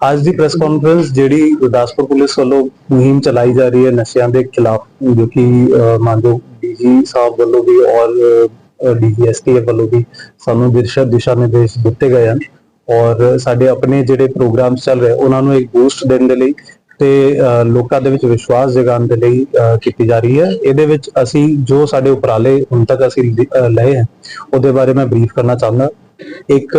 ਅੱਜ ਦੀ press conference ਜਿਹੜੀ Gurdaspur police ਵੱਲੋਂ ਮੁਹਿੰਮ ਚਲਾਈ ਜਾ ਰਹੀ ਹੈ ਨਸ਼ਿਆਂ ਦੇ ਖਿਲਾਫ ਜੋ ਕਿ ਅਹ, ਮਾਨਯੋਗ ਡੀਜੀ ਸਾਹਿਬ ਵੱਲੋਂ ਵੀ ਔਰ ਡੀਜੀਐਸਟੀ ਵੱਲੋਂ ਵੀ ਸਾਨੂੰ ਦਿਸ਼ਾ ਦਿਸ਼ਾ ਨਿਰਦੇਸ਼ ਦਿੱਤੇ ਗਏ ਹਨ। ਔਰ ਸਾਡੇ ਆਪਣੇ ਜਿਹੜੇ ਪ੍ਰੋਗਰਾਮ ਚੱਲ ਰਹੇ ਉਹਨਾਂ ਨੂੰ ਇੱਕ ਬੂਸਟ ਦੇਣ ਦੇ ਲਈ ਤੇ ਲੋਕਾਂ ਦੇ ਵਿੱਚ ਵਿਸ਼ਵਾਸ ਜਗਾਉਣ ਦੇ ਲਈ ਕੀਤੀ ਜਾ ਰਹੀ ਹੈ। ਇਹਦੇ ਵਿੱਚ ਅਸੀਂ ਜੋ ਸਾਡੇ ਉਪਰਾਲੇ ਹੁਣ ਤੱਕ ਅਸੀਂ ਲਏ ਹਨ ਉਹਦੇ ਬਾਰੇ ਮੈਂ ਬਰੀਫ ਕਰਨਾ ਚਾਹੁੰਦਾ। ਇੱਕ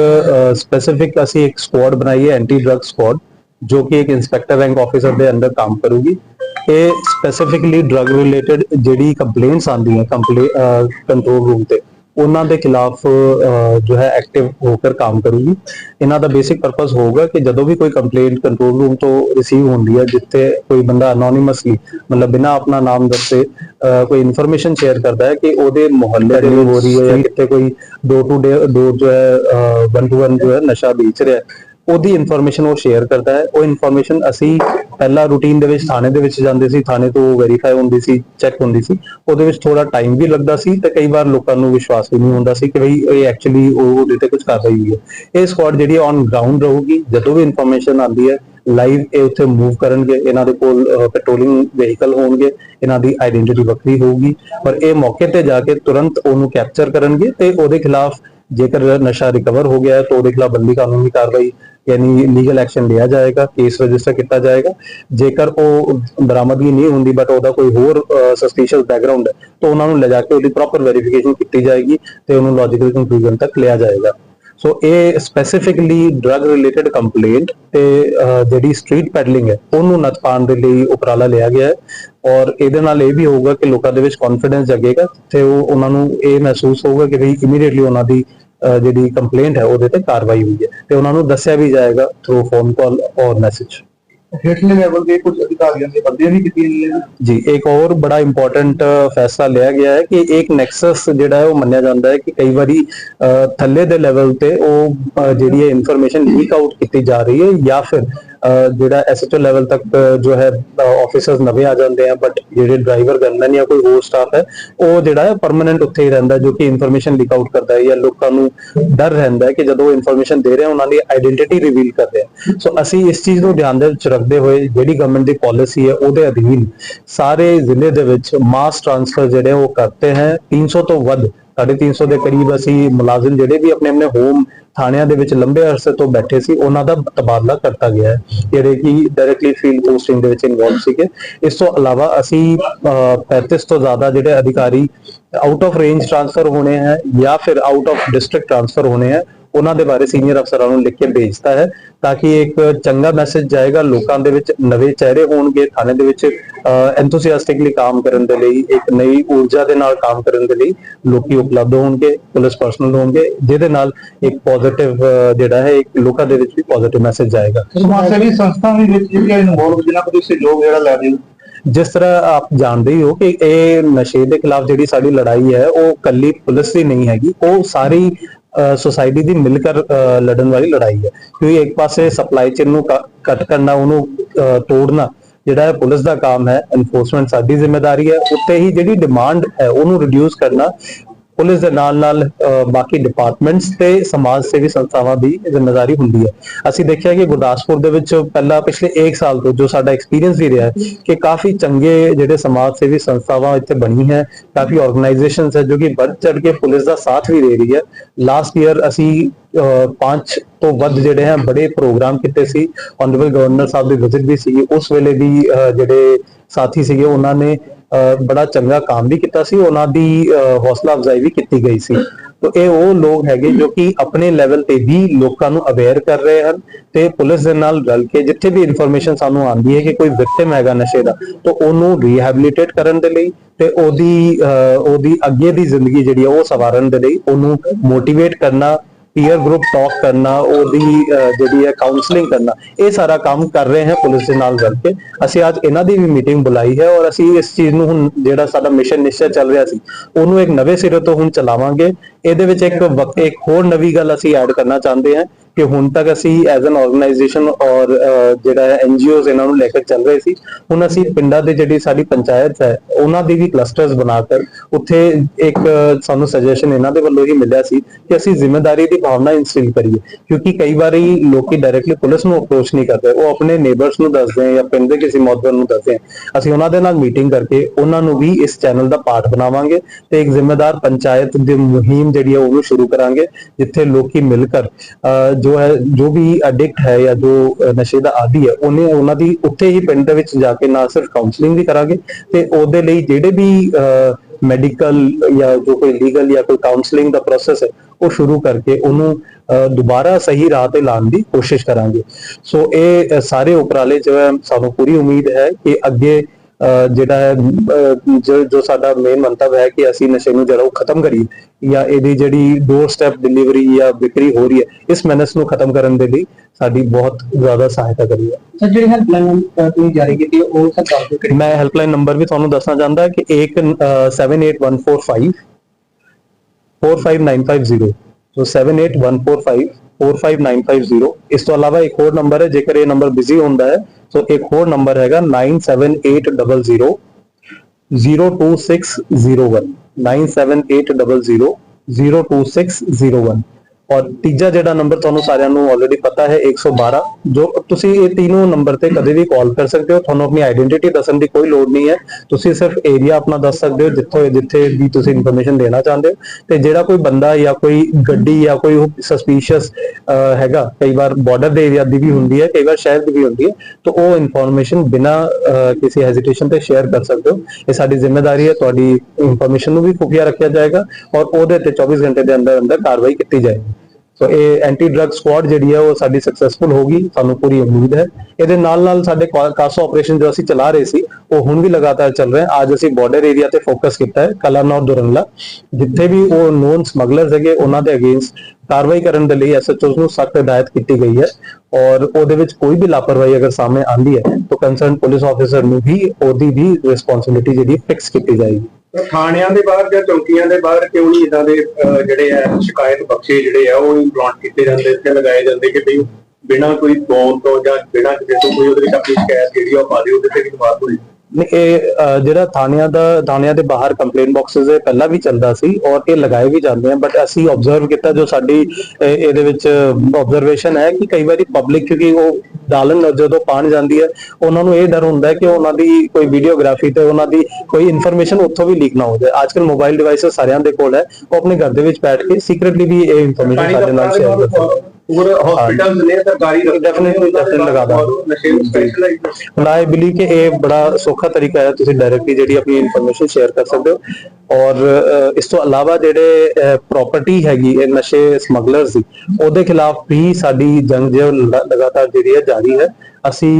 ਸਪੈਸੀਫਿਕ ਅਸੀਂ ਇੱਕ ਸਕੁਆਡ ਬਣਾਈ ਹੈ ਐਂਟੀ ਡਰਗ ਸਕੁਆਡ ਜੋ ਕਿ ਇੱਕ ਇੰਸਪੈਕਟਰ ਰੈਂਕ ਆਫੀਸਰ ਦੇ ਅੰਡਰ ਕੰਮ ਕਰੂਗੀ। ਇਹ ਸਪੈਸੀਫਿਕਲੀ ਡਰਗ ਰਿਲੇਟਡ ਜਿਹੜੀ ਕੰਪਲੇਂਟਸ ਆਉਂਦੀਆਂ ਕੰਟਰੋਲ ਰੂਮ ਤੇ ਉਹਨਾਂ ਦੇ ਖਿਲਾਫ ਜੋ ਹੈ ਐਕਟਿਵ ਹੋ ਕੇ ਕੰਮ ਕਰੂਗੀ। ਇਹਨਾਂ ਦਾ ਬੇਸਿਕ ਪਰਪਸ ਹੋਊਗਾ ਕਿ ਜਦੋਂ ਵੀ ਕੋਈ ਕੰਪਲੇਂਟ ਕੰਟਰੋਲ ਰੂਮ ਤੋਂ ਰਿਸੀਵ ਹੁੰਦੀ ਹੈ ਜਿੱਥੇ ਕੋਈ ਬੰਦਾ ਅਨੋਨਿਮਸਲੀ ਮਤਲਬ ਬਿਨਾ ਆਪਣਾ ਨਾਮ ਦੱਸੇ ਕੋਈ ਇਨਫੋਰਮੇਸ਼ਨ ਸ਼ੇਅਰ ਕਰਦਾ ਹੈ ਕਿ ਉਹਦੇ ਮੁਹੱਲੇ ਦੇ ਹੋ ਰਹੀ ਹੈ ਜਾਂ ਕਿਤੇ ਕੋਈ ਡੋਰ ਟੂ ਡੋਰ ਜੋ ਹੈ ਵਨ ਟੂ ਵਨ ਜੋ ਹੈ ਨਸ਼ਾ ਵੇਚ ਰਿਹਾ ਹੈ ਉਹਦੀ ਇਨਫੋਰਮੇਸ਼ਨ ਉਹ ਸ਼ੇਅਰ ਕਰਦਾ ਹੈ। ਉਹ ਇਨਫੋਰਮੇਸ਼ਨ ਅਸੀਂ ਪਹਿਲਾਂ ਰੂਟੀਨ ਦੇ ਵਿੱਚ ਥਾਣੇ ਦੇ ਵਿੱਚ ਜਾਂਦੇ ਸੀ, ਥਾਣੇ ਤੋਂ ਵੈਰੀਫਾਈ ਹੁੰਦੀ ਸੀ ਚੈੱਕ ਹੁੰਦੀ ਸੀ। ਉਹਦੇ ਵਿੱਚ ਥੋੜਾ ਟਾਈਮ ਵੀ ਲੱਗਦਾ ਸੀ ਤੇ ਕਈ ਵਾਰ ਲੋਕਾਂ ਨੂੰ ਵਿਸ਼ਵਾਸ ਵੀ ਨਹੀਂ ਹੁੰਦਾ ਸੀ ਕਿ ਭਈ ਇਹ ਐਕਚੁਅਲੀ ਉਹ ਉਹਦੇ ਤੇ ਕੁਝ ਕਰ ਰਹੀ ਹੈ। ਇਹ ਸquad ਜਿਹੜੀ ਔਨ ਗਰਾਊਂਡ ਰਹੂਗੀ। ਜਦੋਂ ਵੀ ਇਨਫੋਰਮੇਸ਼ਨ ਆਉਂਦੀ ਹੈ ਲਾਈਵ ਇਹ ਉੱਥੇ ਮੂਵ ਕਰਨਗੇ। ਇਹਨਾਂ ਦੇ ਕੋਲ ਪੈਟਰੋਲਿੰਗ ਵਹੀਕਲ ਹੋਣਗੇ। ਇਹਨਾਂ ਦੀ ਆਇਡੈਂਟੀਟੀ ਵੱਖਰੀ ਹੋਊਗੀ। ਪਰ ਇਹ ਮੌਕੇ ਤੇ ਜਾ ਕੇ ਤੁਰੰਤ ਉਹਨੂੰ ਕੈਪਚਰ ਕਰਨਗੇ ਤੇ ਉਹਦੇ ਖਿਲਾਫ ਜੇਕਰ ਨਸ਼ਾ ਰਿਕਵਰ ਹੋ ਗਿਆ ਹੈ, ਤਾਂ ਉਹਦੇ ਖਿਲਾਫ ਬੰਦੀ ਕਾਨੂੰਨੀ ਕਾਰਵਾਈ ਯਾਨੀ ਲੀਗਲ ਐਕਸ਼ਨ ਲਿਆ ਜਾਏਗਾ ਕੇਸ ਰਜਿਸਟਰ ਕੀਤਾ ਜਾਏਗਾ। ਜੇਕਰ ਉਹ ਬਰਾਮਦਗੀ ਨਹੀਂ ਹੁੰਦੀ ਬਟ ਉਹਦਾ ਕੋਈ ਹੋਰ ਸਸਪੀਸ਼ੀਅਸ ਬੈਕਗ੍ਰਾਉਂਡ ਹੈ, ਤਾਂ ਉਹਨਾਂ ਨੂੰ ਲੈ ਜਾ ਕੇ ਉਹਦੀ ਪ੍ਰੋਪਰ ਵੈਰੀਫਿਕੇਸ਼ਨ ਕੀਤੀ ਜਾਏਗੀ ਤੇ ਉਹਨੂੰ ਲੌਜੀਕਲ ਕੰਕਲੂਜਨ ਤੱਕ ਲਿਆ ਜਾਏਗਾ। ਸੋ ਇਹ ਸਪੈਸੀਫਿਕਲੀ ਡਰਗ ਰਿਲੇਟਡ ਕੰਪਲੇਂਟ ਤੇ ਜਿਹੜੀ ਸਟਰੀਟ ਪੈਡਲਿੰਗ ਹੈ, ਉਹਨੂੰ ਨੱਥ ਪਾਉਣ ਦੇ ਲਈ ਉਪਰਾਲਾ ਲਿਆ ਗਿਆ ਹੈ। ਔਰ ਇਹਦੇ ਨਾਲ ਇਹ ਵੀ ਹੋਊਗਾ ਕਿ ਲੋਕਾਂ ਦੇ ਵਿੱਚ ਕੌਨਫੀਡੈਂਸ ਜਗੇਗਾ, ਤੇ ਉਹ ਉਹਨਾਂ ਨੂੰ ਇਹ ਮਹਿਸੂਸ ਹੋਊਗਾ ਕਿ ਵੀ ਇਮੀਡੀਏਟਲੀ ਉਹਨਾਂ ਦੀ ਜਿਹੜੀ ਕੰਪਲੇਂਟ ਹੈ ਉਹਦੇ ਤੇ ਕਾਰਵਾਈ ਹੋਈ ਹੈ ਤੇ ਉਹਨਾਂ ਨੂੰ ਦੱਸਿਆ ਵੀ ਜਾਏਗਾ ਥਰੂ ਫੋਨ ਕਾਲ ਔਰ ਮੈਸੇਜ ਹੇਠਲੇ ਲੈਵਲ ਦੇ ਕੁਝ ਅਧਿਕਾਰੀਆਂ ਨੇ ਬੰਦੀਆਂ ਵੀ ਕੀਤੀਆਂ ਗਈਆਂ ਜੀ। ਇੱਕ ਹੋਰ ਬੜਾ ਇੰਪੋਰਟੈਂਟ ਫੈਸਲਾ ਲਿਆ ਗਿਆ ਹੈ ਕਿ ਇੱਕ ਨੈਕਸਸ ਜਿਹੜਾ ਹੈ ਉਹ ਮੰਨਿਆ ਜਾਂਦਾ ਹੈ ਕਿ ਕਈ ਵਾਰੀ ਥੱਲੇ ਦੇ ਲੈਵਲ ਤੇ ਉਹ ਜਿਹੜੀ ਹੈ ਇਨਫੋਰਮੇਸ਼ਨ ਲੀਕ ਆਊਟ ਕੀਤੀ ਜਾ ਰਹੀ ਹੈ ਜਾਂ ਫਿਰ ਜਿਹੜਾ ਐਸਐਚਓ ਲੈਵਲ ਤੱਕ ਜੋ ਹੈ ਆਫੀਸਰਸ ਨਵੇਂ ਆ ਜਾਂਦੇ ਆ ਬਟ ਜਿਹੜੇ ਡਰਾਈਵਰ ਗਨਮੈਨ ਜਾਂ ਕੋਈ ਹੋਰ ਸਟਾਫ ਹੈ, ਉਹ ਜਿਹੜਾ ਹੈ ਪਰਮਨੈਂਟ ਉੱਥੇ ਹੀ ਰਹਿੰਦਾ, ਜੋ ਕਿ ਇਨਫੋਰਮੇਸ਼ਨ ਲੀਕ ਆਊਟ ਕਰਦਾ ਹੈ ਜਾਂ ਲੋਕਾਂ ਨੂੰ ਡਰ ਰਹਿੰਦਾ ਹੈ ਕਿ ਜਦੋਂ ਉਹ ਇਨਫੋਰਮੇਸ਼ਨ ਦੇ ਰਹੇ ਉਹਨਾਂ ਦੀ ਆਇਡੈਂਟੀਟੀ ਰਿਵੀਲ ਕਰਦੇ ਆ। ਸੋ ਅਸੀਂ ਇਸ ਚੀਜ਼ ਨੂੰ ਧਿਆਨ ਦੇ ਵਿੱਚ ਰੱਖਦੇ ਹੋਏ, ਜਿਹੜੀ ਗਵਰਨਮੈਂਟ ਦੀ ਪਾਲਿਸੀ ਹੈ, ਉਹਦੇ ਅਧੀਨ ਸਾਰੇ ਜ਼ਿਲ੍ਹੇ ਦੇ ਵਿੱਚ ਮਾਸ ਟ੍ਰਾਂਸਫਰ ਜਿਹੜੇ ਉਹ ਕਰਤੇ ਹੈ 300 ਤੋਂ ਵੱਧ 350 ਦੇ ਕਰੀਬ ਅਸੀਂ ਮੁਲਾਜ਼ਮ ਜਿਹੜੇ ਵੀ ਆਪਣੇ ਆਪਣੇ ਹੋਮ ਥਾਣਿਆਂ ਦੇ ਵਿੱਚ ਲੰਬੇ ਅਰਸੇ ਤੋਂ ਬੈਠੇ ਸੀ ਉਹਨਾਂ ਦਾ ਤਬਾਦਲਾ ਕਰਤਾ ਗਿਆ ਹੈ। ਜਿਹੜੇ ਕਿ ਡਾਇਰੈਕਟਲੀ ਫੀਲਡ ਪੋਸਟਿੰਗ ਦੇ ਵਿੱਚ ਇਨਵੋਲਵ ਸੀਗੇ। ਇਸ ਤੋਂ ਇਲਾਵਾ ਅਸੀਂ ਅਹ, 35 ਤੋਂ ਜ਼ਿਆਦਾ ਜਿਹੜੇ ਅਧਿਕਾਰੀ ਆਊਟ ਆਫ ਰੇਂਜ ਟ੍ਰਾਂਸਫਰ ਹੋਣੇ ਹੈ ਜਾਂ ਫਿਰ ਆਊਟ ਆਫ ਡਿਸਟ੍ਰਿਕਟ ਟ੍ਰਾਂਸਫਰ ਹੋਣੇ ਹੈ ਉਹਨਾਂ ਦੇ ਬਾਰੇ ਸੀਨੀਅਰ ਅਫਸਰਾਂ ਨੂੰ ਲਿਖ ਕੇ ਭੇਜਤਾ ਹੈ ਤਾਂ ਕਿ ਇੱਕ ਚੰਗਾ ਮੈਸੇਜ ਜਾਏਗਾ ਲੋਕਾਂ ਦੇ ਵਿੱਚ ਨਵੇਂ ਚਿਹਰੇ ਹੋਣਗੇ ਥਾਣੇ ਦੇ ਵਿੱਚ ਐਂਥੂਸੀਆਸਟਿਕਲੀ ਕੰਮ ਕਰਨ ਦੇ ਲਈ ਇੱਕ ਨਈ ਊਰਜਾ ਦੇ ਨਾਲ ਕੰਮ ਕਰਨ ਦੇ ਲਈ ਲੋਕੀ ਉਪਲਬਧ ਹੋਣਗੇ ਪੁਲਿਸ ਪਰਸਨਲ ਹੋਣਗੇ ਜਿਹਦੇ ਨਾਲ ਇੱਕ ਪੋਜ਼ਿਟਿਵ ਜਿਹੜਾ ਹੈ ਇੱਕ ਲੋਕਾਂ ਦੇ ਵਿੱਚ ਵੀ ਪੋਜ਼ਿਟਿਵ ਮੈਸੇਜ ਜਾਏਗਾ। ਸਮਾਜ ਸੇਵੀ ਸੰਸਥਾ ਵੀ ਵਿੱਚ ਜਿਹੜੀਆਂ ਇਨਵੋਲਵ ਜਿਨ੍ਹਾਂ ਕੋਲ ਤੁਸੀਂ ਸਹਿਯੋਗ ਜਿਹੜਾ ਲੈ ਰਹੇ ਹੋ। ਜਿਸ ਤਰ੍ਹਾਂ ਆਪ ਜਾਣਦੇ ਹੀ ਹੋ ਕਿ ਇਹ ਨਸ਼ੇ ਦੇ ਖਿਲਾਫ ਜਿਹੜੀ ਸਾਡੀ ਲੜਾਈ ਹੈ ਉਹ ਕੱਲੀ ਪੁਲਿਸ ਦੀ ਨਹੀਂ ਹੈਗੀ ਉਹ ਸਾਰੀ ਸੋਸਾਇਟੀ ਦੀ ਮਿਲ ਕਰ ਲੜਨ ਵਾਲੀ ਲੜਾਈ ਹੈ। ਕਿਉਂਕਿ ਇੱਕ ਪਾਸੇ ਸਪਲਾਈ ਚੇਨ ਨੂੰ ਕੱਟ ਕਰਨਾ ਉਹਨੂੰ ਅਹ, ਤੋੜਨਾ ਜਿਹੜਾ ਹੈ ਪੁਲਿਸ ਦਾ ਕੰਮ ਹੈ ਐਨਫੋਰਸਮੈਂਟ ਸਾਡੀ ਜ਼ਿੰਮੇਵਾਰੀ ਹੈ। ਉੱਤੇ ਹੀ ਜਿਹੜੀ ਡਿਮਾਂਡ ਹੈ ਉਹਨੂੰ ਰਿਡਿਊਸ ਕਰਨਾ ਪੁਲਿਸ ਦੇ ਨਾਲ ਨਾਲ ਬਾਕੀ ਡਿਪਾਰਟਮੈਂਟਸ ਤੇ ਸਮਾਜ ਸੇਵੀ ਸੰਸਥਾਵਾਂ ਦੀ ਜ਼ਿੰਮੇਵਾਰੀ ਹੁੰਦੀ ਹੈ। ਅਸੀਂ ਦੇਖਿਆ ਕਿ ਗੁਰਦਾਸਪੁਰ ਦੇ ਵਿੱਚ ਪਹਿਲਾਂ ਪਿਛਲੇ 1 ਸਾਲ ਤੋਂ ਜੋ ਸਾਡਾ ਐਕਸਪੀਰੀਅੰਸ ਵੀ ਰਿਹਾ ਹੈ ਕਿ ਕਾਫੀ ਚੰਗੇ ਜਿਹੜੇ ਸਮਾਜ ਸੇਵੀ ਸੰਸਥਾਵਾਂ ਇੱਥੇ ਬਣੀ ਹੈ, ਕਾਫੀ ਆਰਗੇਨਾਈਜੇਸ਼ਨਸ ਹੈ ਜੋ ਕਿ ਵੱਧ ਚੜ ਕੇ ਪੁਲਿਸ ਦਾ ਸਾਥ ਵੀ ਦੇ ਰਹੀ ਹੈ। ਲਾਸਟ ਈਅਰ ਅਸੀਂ ਪੰਜ ਤੋਂ ਵੱਧ ਜਿਹੜੇ ਹੈ, ਬੜੇ ਪ੍ਰੋਗਰਾਮ ਕੀਤੇ ਸੀ। ਆਨਰੇਬਲ ਗਵਰਨਰ ਸਾਹਿਬ ਦੀ ਵਿਜ਼ਿਟ ਵੀ ਸੀ ਉਸ ਵੇਲੇ ਵੀ ਜਿਹੜੇ ਸਾਥੀ ਸੀਗੇ ਉਹਨਾਂ ਨੇ ਬੜਾ ਚੰਗਾ ਕੰਮ ਵੀ ਕੀਤਾ ਸੀ ਉਹਨਾਂ ਦੀ ਹੌਸਲਾ ਅਫਜ਼ਾਈ ਵੀ ਕੀਤੀ ਗਈ ਸੀ। ਤੋ ਇਹ ਉਹ ਲੋਕ ਹੈਗੇ ਜੋ ਕਿ ਆਪਣੇ ਲੈਵਲ ਤੇ ਵੀ ਲੋਕਾਂ ਨੂੰ ਅਵੇਅਰ ਕਰ ਰਹੇ ਹਨ ਤੇ ਪੁਲਿਸ ਦੇ ਨਾਲ ਰਲ ਕੇ ਜਿੱਥੇ ਵੀ ਇਨਫੋਰਮੇਸ਼ਨ ਸਾਨੂੰ ਆਉਂਦੀ ਹੈ ਕਿ ਕੋਈ ਵਿਕਟਿਮ ਹੈਗਾ ਨਸ਼ੇ ਦਾ ਤਾਂ ਉਹਨੂੰ ਰੀਹੈਬਿਲਿਟੇਟ ਕਰਨ ਦੇ ਲਈ ਤੇ ਉਹਦੀ ਅਹ, ਉਹਦੀ ਅੱਗੇ ਦੀ ਜ਼ਿੰਦਗੀ ਜਿਹੜੀ ਹੈ ਉਹ ਸਵਾਰਨ ਦੇ ਲਈ ਉਹਨੂੰ ਮੋਟੀਵੇਟ ਕਰਨਾ ਪੀਅਰ ਗਰੁੱਪ ਟਾਕ ਕਰਨਾ, ਉਹਦੀ ਜਿਹੜੀ ਹੈ ਕਾਉਂਸਲਿੰਗ ਕਰਨਾ, ਇਹ ਸਾਰਾ ਕੰਮ ਕਰ ਰਹੇ ਹਾਂ ਪੁਲਿਸ ਦੇ ਨਾਲ ਰਲ ਕੇ। ਅਸੀਂ ਅੱਜ ਇਹਨਾਂ ਦੀ ਵੀ ਮੀਟਿੰਗ ਬੁਲਾਈ ਹੈ ਔਰ ਅਸੀਂ ਇਸ ਚੀਜ਼ ਨੂੰ ਹੁਣ ਜਿਹੜਾ ਸਾਡਾ ਮਿਸ਼ਨ ਨਿਸ਼ਚੈ ਚੱਲ ਰਿਹਾ ਸੀ, ਉਹਨੂੰ ਇੱਕ ਨਵੇਂ ਸਿਰੇ ਤੋਂ ਹੁਣ ਚਲਾਵਾਂਗੇ। ਇਹਦੇ ਵਿੱਚ ਇੱਕ ਵਕ- ਇੱਕ ਹੋਰ ਨਵੀਂ ਗੱਲ ਅਸੀਂ ਐਡ ਕਰਨਾ ਚਾਹੁੰਦੇ ਹਾਂ। ਕਿ ਹੁਣ ਤੱਕ ਅਸੀਂ ਐਜ਼ ਐਨ ਆਰਗੇਨਾਈਜੇਸ਼ਨ ਔਰ ਜਿਹੜਾ ਹੈ ਐਨਜੀਓਜ਼ ਇਹਨਾਂ ਨੂੰ ਲੈ ਕੇ ਚੱਲ ਰਹੇ ਸੀ ਹੁਣ ਅਸੀਂ ਪਿੰਡਾਂ ਦੇ ਜਿਹੜੀ ਸਾਡੀ ਪੰਚਾਇਤ ਹੈ ਉਹਨਾਂ ਦੀ ਵੀ ਕਲਸਟਰਸ ਬਣਾकर ਉੱਥੇ ਇੱਕ ਸਾਨੂੰ ਸੁਜੈਸ਼ਨ ਇਹਨਾਂ ਦੇ ਵੱਲੋਂ ਹੀ ਮਿਲਿਆ ਸੀ ਕਿ ਅਸੀਂ ਜ਼ਿੰਮੇਵਾਰੀ ਦੀ ਭਾਵਨਾ ਇਨਸਟਿਲ ਕਰੀਏ। ਕਿਉਂਕਿ ਕਈ ਵਾਰੀ ਲੋਕੀ ਡਾਇਰੈਕਟਲੀ ਪੁਲਿਸ ਨੂੰ ਅਪਰੋਚ ਨਹੀਂ ਕਰਦੇ ਉਹ ਆਪਣੇ ਨੇਬਰਸ ਨੂੰ ਦੱਸਦੇ ਆ ਜਾਂ ਪਿੰਡ ਦੇ ਕਿਸੇ ਮੌਤਬਰ ਨੂੰ ਦੱਸਦੇ ਆ। ਅਸੀਂ ਉਹਨਾਂ ਦੇ ਨਾਲ ਮੀਟਿੰਗ ਕਰਕੇ ਉਹਨਾਂ ਨੂੰ ਵੀ ਇਸ ਚੈਨਲ ਦਾ ਪਾਰਟ ਬਣਾਵਾਂਗੇ ਤੇ ਇੱਕ ਜ਼ਿੰਮੇਦਾਰ ਪੰਚਾਇਤ ਦੀ ਮੁਹਿੰਮ ਜਿਹੜੀ ਹੈ ਉਹਨੂੰ ਸ਼ੁਰੂ ਕਰਾਂਗੇ ਜਿੱਥੇ ਲੋਕੀ ਮਿਲ ਕਰ ਅਹ, ਜੋ ਹੈ, ਜੋ ਵੀ ਐਡਿਕਟ ਹੈ ਜਾਂ ਜੋ ਨਸ਼ੇ ਦਾ ਆਦੀ ਹੈ, ਉਹਨੇ ਉਹਨਾਂ ਦੀ ਉੱਥੇ ਹੀ ਪਿੰਡ ਦੇ ਵਿੱਚ ਜਾ ਕੇ ਨਾ ਸਿਰਫ ਕਾਉਂਸਲਿੰਗ ਵੀ ਕਰਾਂਗੇ ਤੇ ਉਹਦੇ ਲਈ ਜਿਹੜੇ ਵੀ ਮੈਡੀਕਲ ਜਾਂ ਜੋ ਕੋਈ ਲੀਗਲ ਜਾਂ ਕੋਈ ਕਾਉਂਸਲਿੰਗ ਦਾ ਪ੍ਰੋਸੈਸ ਹੈ, ਉਹ ਸ਼ੁਰੂ ਕਰਕੇ ਉਹਨੂੰ ਦੁਬਾਰਾ ਸਹੀ ਰਾਹ ਤੇ ਲਾਉਣ ਦੀ ਕੋਸ਼ਿਸ਼ ਕਰਾਂਗੇ। ਸੋ ਇਹ ਸਾਰੇ ਉਪਰਾਲੇ ਜੋ ਹੈ ਸਾਨੂੰ ਪੂਰੀ ਉਮੀਦ ਹੈ ਕਿ ਅੱਗੇ ਜਿਹੜਾ ਹੈ ਜੋ ਸਾਡਾ ਮੇਨ ਮੰਤਵ ਹੈ ਕਿ ਅਸੀਂ ਨਸ਼ੇ ਨੂੰ ਜਿਹੜਾ ਉਹ ਖਤਮ ਕਰੀਏ ਜਾਂ ਇਹਦੀ ਜਿਹੜੀ ਡੋਰ ਸਟੈਪ ਡਿਲੀਵਰੀ ਜਾਂ ਵਿਕਰੀ ਹੋ ਰਹੀ ਹੈ ਇਸ ਮੈਨਸ ਨੂੰ ਖਤਮ ਕਰਨ ਦੇ ਲਈ ਸਾਡੀ ਬਹੁਤ ਜ਼ਿਆਦਾ ਸਹਾਇਤਾ ਕਰੀ ਹੈ। ਸਰ ਜਿਹੜੀ ਹੈਲਪਲਾਈਨ ਤੁਸੀਂ ਜਾਰੀ ਕੀਤੀ ਉਹ ਸਰ ਦੱਸ ਦਿਓ ਮੈਂ ਹੈਲਪਲਾਈਨ ਨੰਬਰ ਵੀ ਤੁਹਾਨੂੰ ਦੱਸਣਾ ਚਾਹੁੰਦਾ ਕਿ ਇੱਕ 78145 45950 ਸੋ 78145 45950 ਇਸ ਤੋਂ ਇਲਾਵਾ ਇੱਕ ਹੋਰ ਨੰਬਰ ਹੈ ਜੇਕਰ ਇਹ ਨੰਬਰ ਬਿਜ਼ੀ ਹੁੰਦਾ ਹੈ ਸੋ ਇੱਕ ਹੋਰ ਨੰਬਰ ਹੈਗਾ 97800 02601 97800 02601 ਔਰ ਤੀਜਾ ਜਿਹੜਾ ਨੰਬਰ ਤੁਹਾਨੂੰ ਸਾਰਿਆਂ ਨੂੰ ਆਲਰੇਡੀ ਪਤਾ ਹੈ 112 ਜੋ ਤੁਸੀਂ ਇਹ ਤਿੰਨੋਂ ਨੰਬਰ ਤੇ ਕਦੇ ਵੀ ਕਾਲ ਕਰ ਸਕਦੇ ਹੋ, ਤੁਹਾਨੂੰ ਆਪਣੀ ਆਇਡੈਂਟੀਟੀ ਦੱਸਣ ਦੀ ਕੋਈ ਲੋੜ ਨਹੀਂ ਹੈ। ਤੁਸੀਂ ਸਿਰਫ ਏਰੀਆ ਆਪਣਾ ਦੱਸ ਸਕਦੇ ਹੋ, ਜਿੱਥੋਂ ਜਿੱਥੇ ਵੀ ਤੁਸੀਂ ਇਨਫੋਰਮੇਸ਼ਨ ਦੇਣਾ ਚਾਹੁੰਦੇ ਹੋ। ਤੇ ਜਿਹੜਾ ਕੋਈ ਬੰਦਾ ਜਾਂ ਕੋਈ ਗੱਡੀ ਜਾਂ ਕੋਈ ਸਸਪੀਸ਼ੀਅਸ ਹੈਗਾ, ਕਈ ਵਾਰ ਬਾਰਡਰ ਦੇ ਏਰੀਆ ਦੀ ਵੀ ਹੁੰਦੀ ਹੈ, ਕਈ ਵਾਰ ਸ਼ਹਿਰ ਦੀ ਵੀ ਹੁੰਦੀ ਹੈ, ਤਾਂ ਉਹ ਇਨਫੋਰਮੇਸ਼ਨ ਬਿਨਾ ਕਿਸੇ ਹੈਜ਼ਿਟੇਸ਼ਨ ਤੇ ਸ਼ੇਅਰ ਕਰ ਸਕਦੇ ਹੋ। ਇਹ ਸਾਡੀ ਜ਼ਿੰਮੇਵਾਰੀ ਹੈ, ਤੁਹਾਡੀ ਇਨਫੋਰਮੇਸ਼ਨ ਨੂੰ ਵੀ ਖੁਫੀਆ ਰੱਖਿਆ ਜਾਏਗਾ ਔਰ ਉਹਦੇ ਤੇ 24 ਘੰਟੇ ਦੇ ਅੰਦਰ ਅੰਦਰ ਕਾਰਵਾਈ ਕੀਤੀ ਜਾਏਗੀ। ਸੋ ਇਹ ਐਂਟੀ ਡਰੱਗ ਸਕੁਆਡ ਜਿਹੜੀ ਹੈ ਉਹ ਸਾਡੀ ਸਕਸੈਸਫੁਲ ਹੋਗੀ ਸਾਨੂੰ ਪੂਰੀ ਉਮੀਦ ਹੈ। ਇਹਦੇ ਨਾਲ ਨਾਲ ਸਾਡੇ ਕਾ- ਕਾਸੋ ਆਪਰੇਸ਼ਨ ਜੋ ਅਸੀਂ ਚਲਾ ਰਹੇ ਸੀ, ਉਹ ਹੁਣ ਵੀ ਲਗਾਤਾਰ ਚੱਲ ਰਿਹਾ। ਅੱਜ ਅਸੀਂ ਬਾਰਡਰ ਏਰੀਆ ਤੇ ਫੋਕਸ ਕੀਤਾ ਹੈ ਕਲਾਨੌਰ ਦੁਰੰਗਲਾ ਜਿੱਥੇ ਵੀ ਉਹ ਨੋਨ ਸਮਗਲਰਸ ਹੈਗੇ, ਉਹਨਾਂ ਦੇ ਅਗੇਂਸਟ ਕਾਰਵਾਈ ਕਰਨ ਦੇ ਲਈ ਐਸਐਚਓਸ ਨੂੰ ਸਖਤ ਹਦਾਇਤ ਕੀਤੀ ਗਈ ਹੈ। ਔਰ ਉਹਦੇ ਵਿੱਚ ਕੋਈ ਵੀ ਲਾਪਰਵਾਹੀ ਅਗਰ ਸਾਹਮਣੇ ਆਂਦੀ ਹੈ, ਤਾਂ ਕੰਸਰਨ ਪੁਲਿਸ ਆਫੀਸਰ ਨੂੰ ਵੀ, ਉਹਦੀ ਵੀ ਰਿਸਪੌਂਸਿਬਿਲਿਟੀ ਜਿਹੜੀ ਫਿਕਸ ਕੀਤੀ ਜਾਏਗੀ। ਥਾਣਿਆਂ ਦੇ ਬਾਹਰ ਜਾਂ ਚੌਕੀਆਂ ਦੇ ਬਾਹਰ ਕਿਉਂ ਨਹੀਂ ਇਦਾਂ ਦੇ ਅਹ, ਜਿਹੜੇ ਆ ਸ਼ਿਕਾਇਤ ਬਖਸ਼ੇ ਜਿਹੜੇ ਆ ਉਹ ਇੰਪਲਾਂਟ ਕੀਤੇ ਜਾਂਦੇ ਤੇ ਲਗਾਏ ਜਾਂਦੇ ਕਿ ਬਈ ਬਿਨਾਂ ਕੋਈ ਫੋਨ ਤੋਂ ਜਾਂ ਬਿਨਾਂ ਕਿਸੇ ਤੋਂ ਕੋਈ ਉਹਦੇ ਵਿੱਚ ਆਪਣੀ ਸ਼ਿਕਾਇਤ ਜਿਹੜੀ ਆ ਉਹ ਪਾ ਦਿਓ ਉਹਦੇ ਤੇ ਵੀ ਜਵਾਬ ਹੋਈ ਇਹ ਜਿਹੜਾ ਥਾਣਿਆਂ ਦਾ ਥਾਣਿਆਂ ਦੇ ਬਾਹਰ ਕੰਪਲੇਂਟ ਬਾਕਸਸ ਇਹ ਪਹਿਲਾਂ ਵੀ ਚੱਲਦਾ ਸੀ ਔਰ ਇਹ ਲਗਾਏ ਵੀ ਜਾਂਦੇ ਆ ਬਟ ਅਸੀਂ ਆਬਜ਼ਰਵ ਕੀਤਾ ਜੋ ਸਾਡੀ ਇਹ- ਇਹਦੇ ਵਿੱਚ ਆਬਜ਼ਰਵੇਸ਼ਨ ਹੈ ਕਿ ਕਈ ਵਾਰੀ ਪਬਲਿਕ ਕਿਉਂਕਿ ਉਹ ਡਾਲਨ ਜਦੋਂ ਪਾਣ ਜਾਂਦੀ ਹੈ ਉਹਨਾਂ ਨੂੰ ਇਹ ਡਰ ਹੁੰਦਾ ਕਿ ਉਹਨਾਂ ਦੀ ਕੋਈ ਵੀਡੀਓਗ੍ਰਾਫੀ ਤੇ ਉਹਨਾਂ ਦੀ ਕੋਈ ਇਨਫੋਰਮੇਸ਼ਨ ਉੱਥੋਂ ਵੀ ਲੀਕ ਨਾ ਹੋ ਜਾਏ। ਅੱਜਕੱਲ ਮੋਬਾਈਲ ਡਿਵਾਈਸਸ ਸਾਰਿਆਂ ਦੇ ਕੋਲ ਹੈ ਉਹ ਆਪਣੇ ਘਰ ਦੇ ਵਿੱਚ ਬੈਠ ਕੇ ਸੀਕ੍ਰੀਟਲੀ ਵੀ ਇਹ ਇਨਫੋਰਮੇਸ਼ਨ ਸਾਡੇ ਨਾਲ ਸ਼ੇਅਰ ਕਰ ਸਕਦੇ ਹੈ ਪੂਰੇ ਹਸਪੀਟਲਸ ਨੇ ਸਰਕਾਰੀ Definitely, definitely ਲਗਾ ਦਾਂਗੇ। ਨਸ਼ੇ ਨੂੰ ਸਪੈਸ਼ਲਾਈਜ਼ ਹੁਣ ਆਈ ਬਲੀਵ ਕਿ ਇਹ ਬੜਾ ਸੌਖਾ ਤਰੀਕਾ ਹੈ ਤੁਸੀਂ ਡਾਇਰੈਕਟਲੀ ਜਿਹੜੀ ਆਪਣੀ ਇਨਫੋਰਮੇਸ਼ਨ ਸ਼ੇਅਰ ਕਰ ਸਕਦੇ ਹੋ। ਔਰ ਇਸ ਤੋਂ ਇਲਾਵਾ ਜਿਹੜੇ ਪ੍ਰਾਪਰਟੀ ਹੈਗੀ ਇਹ ਨਸ਼ੇ ਸਮਗਲਰਸ ਦੀ ਉਹਦੇ ਖਿਲਾਫ ਵੀ ਸਾਡੀ ਜੰਗ ਜੋ ਲਗਾਤਾਰ ਜਿਹੜੀ ਹੈ ਜਾਰੀ ਹੈ। ਅਸੀਂ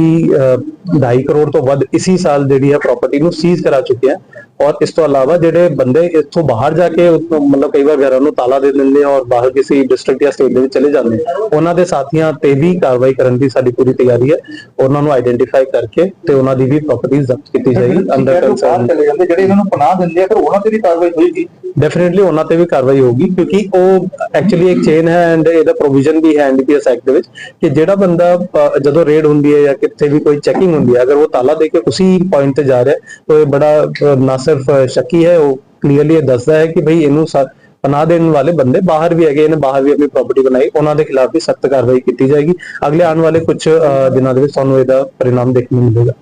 2.5 ਕਰੋੜ ਤੋਂ ਵੱਧ ਇਸੀ ਸਾਲ ਜਿਹੜੀ ਹੈ ਪ੍ਰਾਪਰਟੀ ਨੂੰ ਸੀਜ਼ ਕਰਾ ਚੁੱਕੇ ਹਾਂ। ਔਰ ਇਸ ਤੋਂ ਇਲਾਵਾ ਜਿਹੜੇ ਬੰਦੇ ਇੱਥੋਂ ਬਾਹਰ ਜਾ ਕੇ ਮਤਲਬ ਕਈ ਵਾਰ ਘਰਾਂ ਨੂੰ ਤਾਲਾ ਦੇ ਦਿੰਦੇ ਆ ਔਰ ਬਾਹਰ ਕਿਸੇ ਡਿਸਟ੍ਰਿਕਟ ਜਾਂ ਸਟੇਟ ਦੇ ਵਿੱਚ ਚਲੇ ਜਾਂਦੇ ਆ ਉਹਨਾਂ ਦੇ ਸਾਥੀਆਂ ਤੇ ਵੀ ਕਾਰਵਾਈ ਕਰਨ ਦੀ ਸਾਡੀ ਪੂਰੀ ਤਿਆਰੀ ਹੈ। ਉਹਨਾਂ ਨੂੰ ਆਈਡੈਂਟੀਫਾਈ ਕਰਕੇ ਤੇ ਉਹਨਾਂ ਦੀ ਵੀ ਪ੍ਰਾਪਰਟੀ ਜ਼ਬਤ ਕੀਤੀ ਜਾਏਗੀ ਅੰਡਰ ਕੰਸਰਨ ਚਲੇ ਜਾਂਦੇ ਜਿਹੜੇ ਇਹਨਾਂ ਨੂੰ ਪਨਾਹ ਦਿੰਦੇ ਆ ਫਿਰ ਉਹਨਾਂ ਤੇ ਵੀ ਕਾਰਵਾਈ ਹੋਏਗੀ। ਡੈਫੀਨਿਟਲੀ ਉਹਨਾਂ ਤੇ ਵੀ ਕਾਰਵਾਈ ਹੋਊਗੀ ਕਿਉਂਕਿ ਉਹ ਐਕਚੁਅਲੀ ਇੱਕ ਚੇਨ ਹੈ ਐਂਡ ਇਹਦਾ ਪ੍ਰੋਵੀਜ਼ਨ ਵੀ ਹੈ ਐਨਡੀਪੀਐਸ ਐਕਟ ਦੇ ਵਿੱਚ ਕਿ ਜਿਹੜਾ ਬੰਦਾ ਜਦੋਂ ਰੇਡ ਹੁੰਦੀ ਹੈ ਜਾਂ ਕਿਤੇ ਵੀ ਕੋਈ ਚੈਕਿੰਗ ਹੁੰਦੀ ਹੈ ਅਗਰ ਉਹ ਤਾਲਾ ਦੇ ਕੇ ਉਸੇ ਪੁਆਇੰਟ ਤੇ ਜਾ ਰਿਹਾ ਤਾਂ ਇਹ ਬੜਾ ਅ, ਨਾ ਸਿਰਫ ਸ਼ੱਕੀ ਹੈ, ਉਹ ਕਲੀਅਰਲੀ ਇਹ ਦੱਸਦਾ ਹੈ ਕਿ ਭਈ ਇਹਨੂੰ ਪਨਾਹ ਦੇਣ ਵਾਲੇ ਬੰਦੇ ਬਾਹਰ ਵੀ ਹੈਗੇ ਇਹਨੇ ਬਾਹਰ ਵੀ ਆਪਣੀ ਪ੍ਰਾਪਰਟੀ ਬਣਾਈ, ਉਹਨਾਂ ਦੇ ਖਿਲਾਫ ਵੀ ਸਖਤ ਕਾਰਵਾਈ ਕੀਤੀ ਜਾਏਗੀ। ਅਗਲੇ ਆਉਣ ਵਾਲੇ ਕੁਝ ਦਿਨਾਂ ਦੇ ਵਿੱਚ ਤੁਹਾਨੂੰ ਇਹਦਾ ਪਰਿਣਾਮ ਦੇਖਣ ਨੂੰ ਮਿਲੇਗਾ।